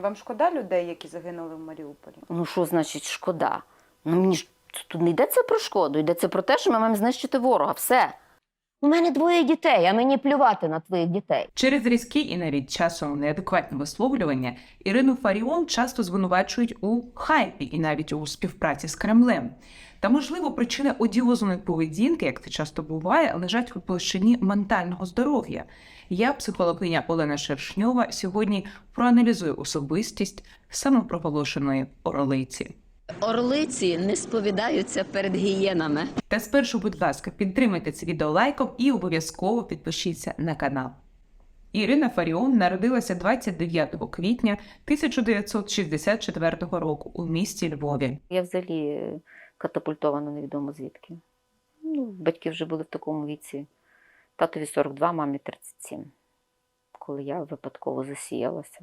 Вам шкода людей, які загинули в Маріуполі? Ну що значить шкода? Ну мені ж тут не йдеться про шкоду, йдеться про те, що ми маємо знищити ворога. Все. У мене двоє дітей, а мені плювати на твоїх дітей. Через різкі і навіть часом неадекватні висловлювання Ірину Фаріон часто звинувачують у хайпі і навіть у співпраці з Кремлем. Та, можливо, причина одіозної поведінки, як це часто буває, лежать у площині ментального здоров'я. Я, психологиня Олена Шершньова, сьогодні проаналізую особистість самопроголошеної орлиці. Орлиці не сповідаються перед гієнами. Та спершу, будь ласка, підтримайте це відео лайком і обов'язково підпишіться на канал. Ірина Фаріон народилася 29 квітня 1964 року у місті Львові. Я взагалі е, катапультована невідомо звідки. Ну, батьки вже були в такому віці. Татові 42, мамі 37, коли я випадково засіялася.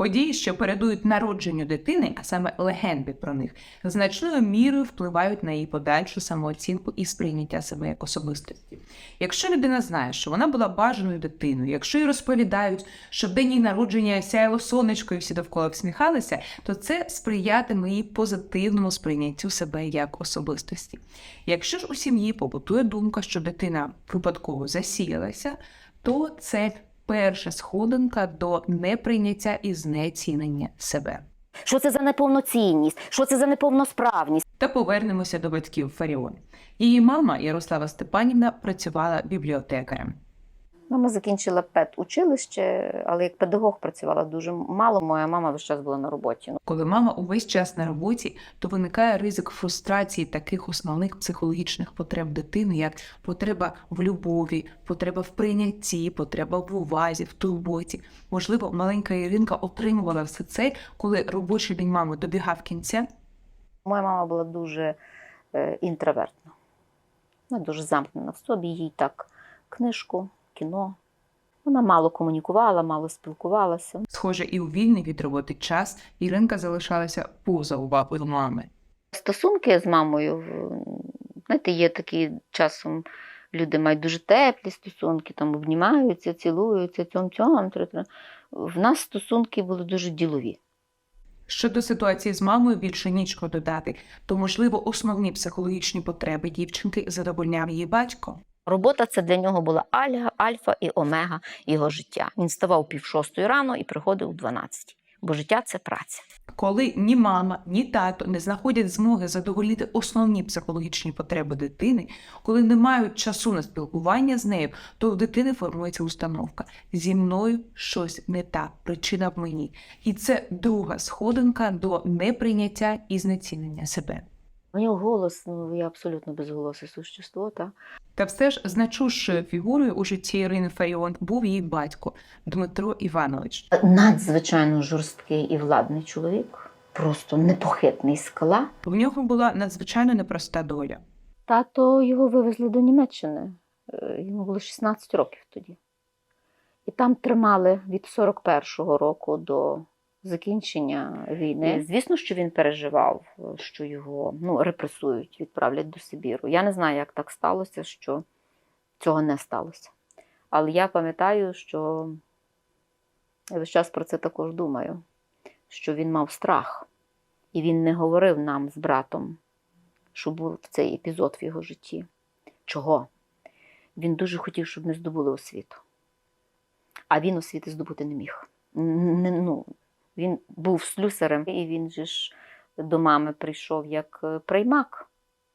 Події, що передують народженню дитини, а саме легенди про них, значною мірою впливають на її подальшу самооцінку і сприйняття себе як особистості. Якщо людина знає, що вона була бажаною дитиною, якщо їй розповідають, що в день її народження сяяло сонечко і всі довкола всміхалися, то це сприятиме її позитивному сприйняттю себе як особистості. Якщо ж у сім'ї побутує думка, що дитина випадково засіялася, то це перша сходинка до неприйняття і знецінення себе. Що це за неповноцінність? Що це за неповносправність? Та повернемося до батьків Фаріон. Її мама Ярослава Степанівна працювала бібліотекарем. Мама закінчила педучилище, але як педагог працювала дуже мало. Моя мама весь час була на роботі. Коли мама увесь час на роботі, то виникає ризик фрустрації таких основних психологічних потреб дитини, як потреба в любові, потреба в прийнятті, потреба в увазі, в турботі. Можливо, маленька Іринка отримувала все це, коли робочий день мами добігав кінця, Моя мама була дуже е, інтровертна. Вона дуже замкнена в собі, їй так книжку, кіно. Вона мало комунікувала, мало спілкувалася. Схоже, і у вільний від роботи час Іринка залишалася поза увагою мами. Стосунки з мамою, знаєте, є такі часом люди мають дуже теплі стосунки, там обнімаються, цілуються, цьом цьом. В нас стосунки були дуже ділові. Щодо ситуації з мамою більше нічого додати, то можливо основні психологічні потреби дівчинки задовольняв її батько. Робота це для нього була альга, альфа і омега його життя. Він ставав пів шостої рано і приходив у 12. Бо життя це праця. Коли ні мама, ні тато не знаходять змоги задовольнити основні психологічні потреби дитини, коли не мають часу на спілкування з нею, то у дитини формується установка зі мною щось не так, причина в мені. І це друга сходинка до неприйняття і знецінення себе. У нього голос, ну я абсолютно безголосе существо, та Та все ж значущою фігурою у житті Ірини Фаріон був її батько Дмитро Іванович. надзвичайно жорсткий і владний чоловік, просто непохитний скала. В нього була надзвичайно непроста доля. Тато його вивезли до Німеччини. Е, Йому було 16 років тоді. І там тримали від 41-го року до закінчення війни. Звісно, що він переживав, що його ну, репресують, відправлять до Сибіру. Я не знаю, як так сталося, що цього не сталося. Але я пам'ятаю, що я весь час про це також думаю, що він мав страх, і він не говорив нам з братом, що був цей епізод в його житті. Чого? Він дуже хотів, щоб ми здобули освіту. А він освіти здобути не міг. Не, ну, він був слюсарем, і він же ж до мами прийшов як е, приймак.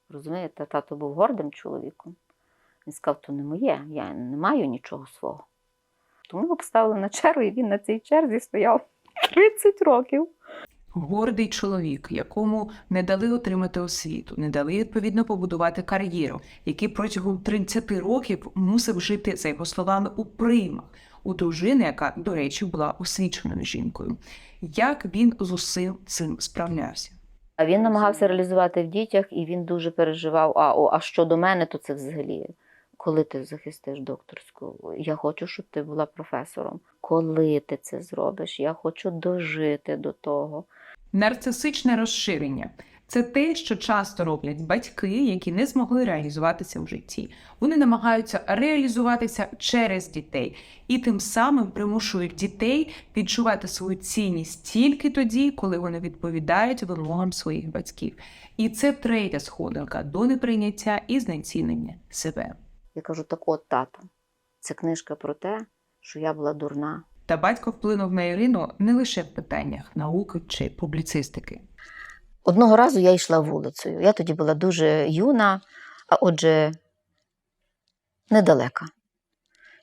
Розумієте, тато був гордим чоловіком. Він сказав, то не моє, я не маю нічого свого. Тому його поставили на чергу, і він на цій черзі стояв 30 років. Гордий чоловік, якому не дали отримати освіту, не дали відповідно побудувати кар'єру, який протягом 30 років мусив жити, за його словами, у приймах у дружини, яка, до речі, була освіченою жінкою. Як він з усім цим справлявся? А він намагався реалізувати в дітях, і він дуже переживав. А, о, а щодо мене, то це взагалі. Коли ти захистиш докторську, я хочу, щоб ти була професором. Коли ти це зробиш? Я хочу дожити до того. Нарцисичне розширення Це те, що часто роблять батьки, які не змогли реалізуватися в житті. Вони намагаються реалізуватися через дітей і тим самим примушують дітей відчувати свою цінність тільки тоді, коли вони відповідають вимогам своїх батьків. І це третя сходинка до неприйняття і знецінення себе. Я кажу: так от, тато, це книжка про те, що я була дурна. Та батько вплинув на Ірину не лише в питаннях науки чи публіцистики. Одного разу я йшла вулицею. Я тоді була дуже юна, а отже, недалека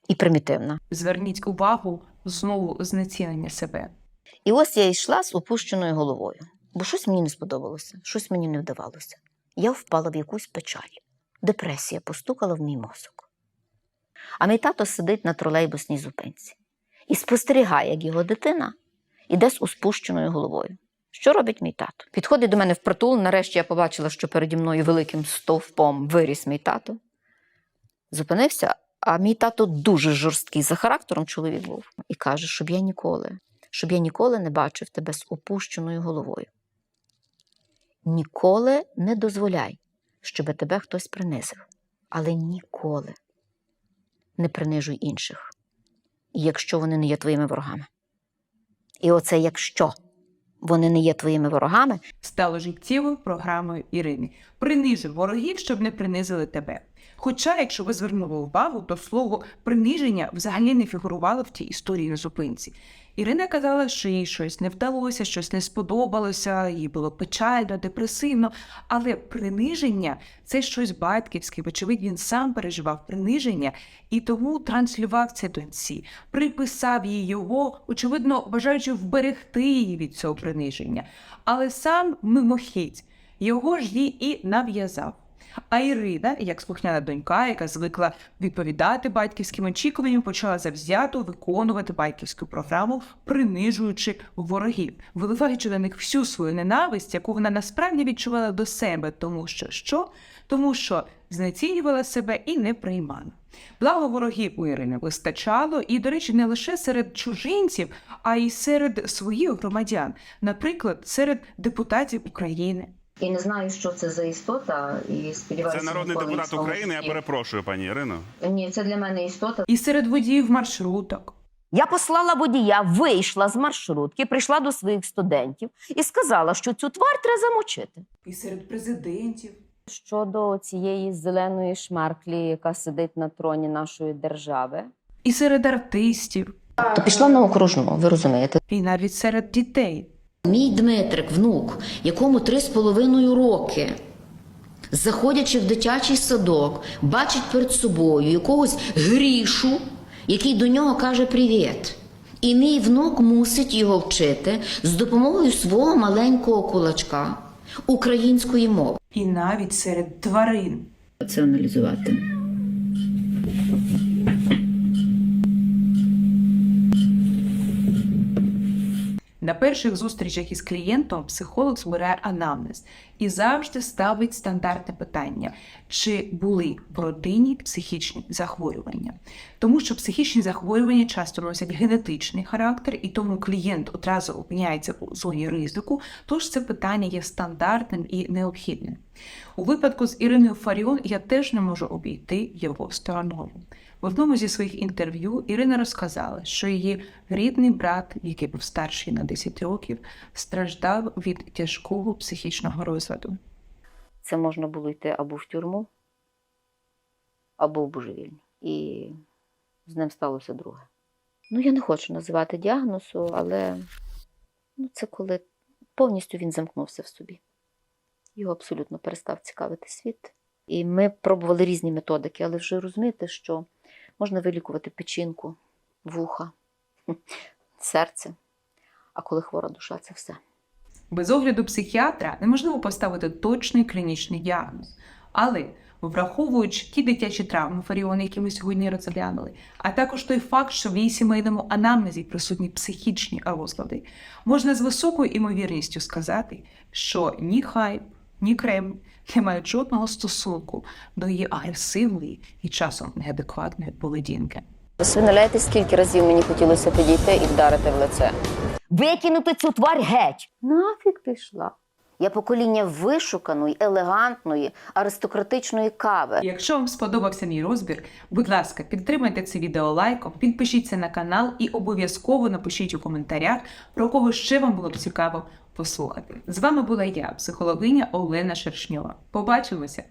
і примітивна. Зверніть увагу знову знецінення себе. І ось я йшла з опущеною головою, бо щось мені не сподобалося, щось мені не вдавалося. Я впала в якусь печаль. Депресія постукала в мій мозок. А мій тато сидить на тролейбусній зупинці і спостерігає, як його дитина іде з успущеною головою. Що робить мій тато? Підходить до мене впритул. Нарешті я побачила, що переді мною великим стовпом виріс мій тато. Зупинився, а мій тато дуже жорсткий за характером чоловік був. І каже, щоб я ніколи, щоб я ніколи не бачив тебе з опущеною головою. Ніколи не дозволяй, щоб тебе хтось принизив, але ніколи не принижуй інших, якщо вони не є твоїми ворогами. І оце якщо вони не є твоїми ворогами, стало життєвою програмою Ірини. Принижи ворогів, щоб не принизили тебе. Хоча, якщо ви звернули увагу, то слово приниження взагалі не фігурувало в тій історії на зупинці. Ірина казала, що їй щось не вдалося, щось не сподобалося, їй було печально, депресивно. Але приниження це щось батьківське. Вочевидь, він сам переживав приниження і тому транслював це доньці, приписав їй його, очевидно, бажаючи вберегти її від цього приниження. Але сам мимохідь його ж їй і нав'язав. А Ірина, як слухняна донька, яка звикла відповідати батьківським очікуванням, почала завзято виконувати батьківську програму, принижуючи ворогів, виливаючи на них всю свою ненависть, яку вона насправді відчувала до себе, тому що що? Тому що знецінювала себе і не приймала. Благо ворогів у Ірини вистачало, і, до речі, не лише серед чужинців, а й серед своїх громадян, наприклад, серед депутатів України. І не знаю, що це за істота, і сподіваюся, Це народний депутат України. Я перепрошую, пані Ірино. Ні, це для мене істота. І серед водіїв маршруток. Я послала водія, вийшла з маршрутки, прийшла до своїх студентів і сказала, що цю тварь треба замочити. І серед президентів. щодо цієї зеленої шмарклі, яка сидить на троні нашої держави, І серед артистів, то пішла на окружну, ви розумієте. і навіть серед дітей. Мій Дмитрик, внук, якому три з половиною роки, заходячи в дитячий садок, бачить перед собою якогось грішу, який до нього каже привіт. І мій внук мусить його вчити з допомогою свого маленького кулачка української мови. І навіть серед тварин. Це аналізувати. На перших зустрічах із клієнтом психолог збирає анамнез і завжди ставить стандартне питання: чи були в родині психічні захворювання? Тому що психічні захворювання часто носять генетичний характер, і тому клієнт одразу опиняється у зоні ризику. Тож це питання є стандартним і необхідним. У випадку з Іриною Фаріон я теж не можу обійти його стороною. В одному зі своїх інтерв'ю Ірина розказала, що її рідний брат, який був старший на 10 років, страждав від тяжкого психічного розладу. Це можна було йти або в тюрму, або в божевільню. І з ним сталося друге. Ну, я не хочу називати діагнозу, але ну, це коли повністю він замкнувся в собі. Його абсолютно перестав цікавити світ. І ми пробували різні методики, але вже розумієте, що можна вилікувати печінку, вуха, серце. А коли хвора душа, це все. Без огляду психіатра неможливо поставити точний клінічний діагноз. Але враховуючи ті дитячі травми Фаріони, які ми сьогодні розглянули, а також той факт, що в її сімейному анамнезі присутні психічні розлади, можна з високою імовірністю сказати, що ні хайп, ні Кремль не мають жодного стосунку до її агресивної і часом неадекватної поведінки. Ви скільки разів мені хотілося підійти і вдарити в лице. Викинути цю тварь геть. Нафіг ти йшла? Я покоління вишуканої, елегантної, аристократичної кави. Якщо вам сподобався мій розбір, будь ласка, підтримайте це відео лайком, підпишіться на канал і обов'язково напишіть у коментарях, про кого ще вам було б цікаво послухати. З вами була я, психологиня Олена Шершньова. Побачимося!